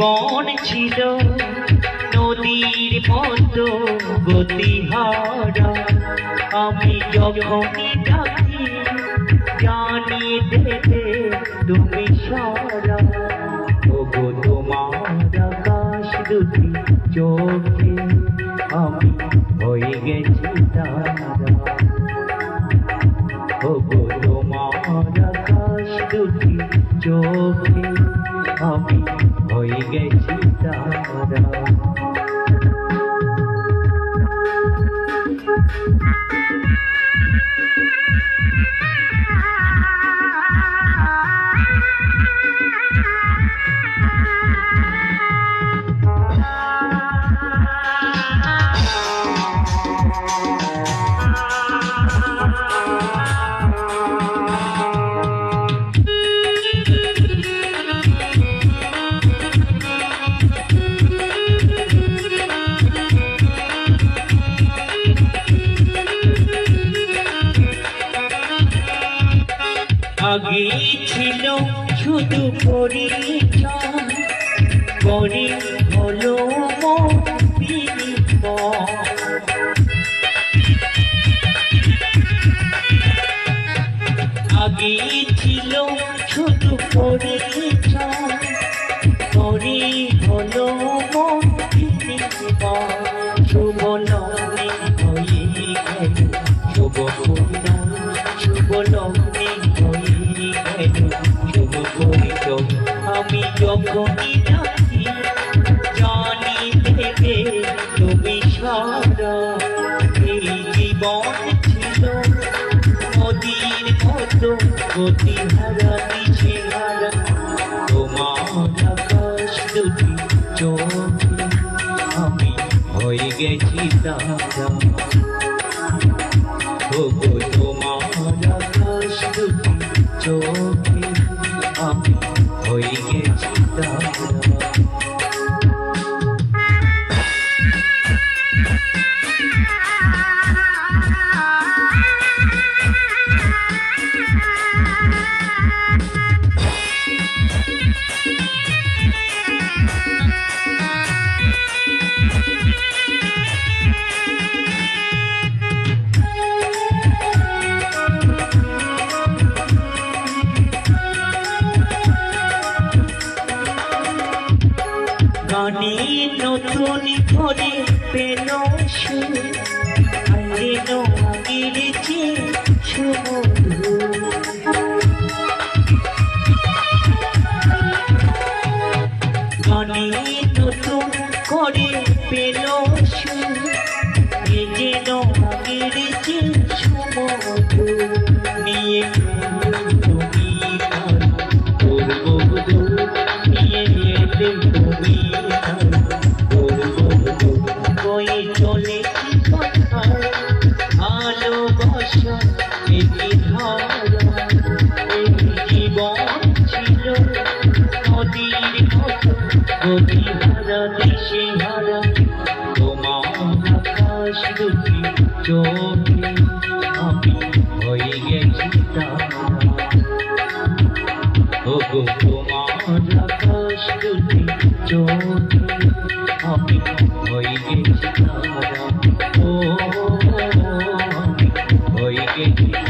জীবন ছিল নদীর মতো গতিহার। আমি যখনই ডাকি জানিয়ে দেবে তুমি সারা। ওগো, তোমার আকাশ দুটি চোখে আমি হয়ে গেছি তারা। ওগো, তোমার আকাশ দুটি চোখে আমি হয়ে গেছি তারা আগে ছিল শুধু পরিচয় পরি হলো। আগে ছিল শুধু পরিচয় পরি হলো। শুভ লগ্নে হয়ে গেল শুভ শুভ লগ্নে জানি তুমি এই জীবন ছিল নদীর মতো গতি হারা তোমার আমি হয়ে গেছি তারা ওগো তোমার আকাশ চোখে আমি। হয়ে গেছি গানে নতুন করে পেল যেন গিরেছে সমুদ্র গানে নতুন করে পেল এ যেন আমি হয়ে গেছি তোমার আকাশ দুটি চোখে হয়ে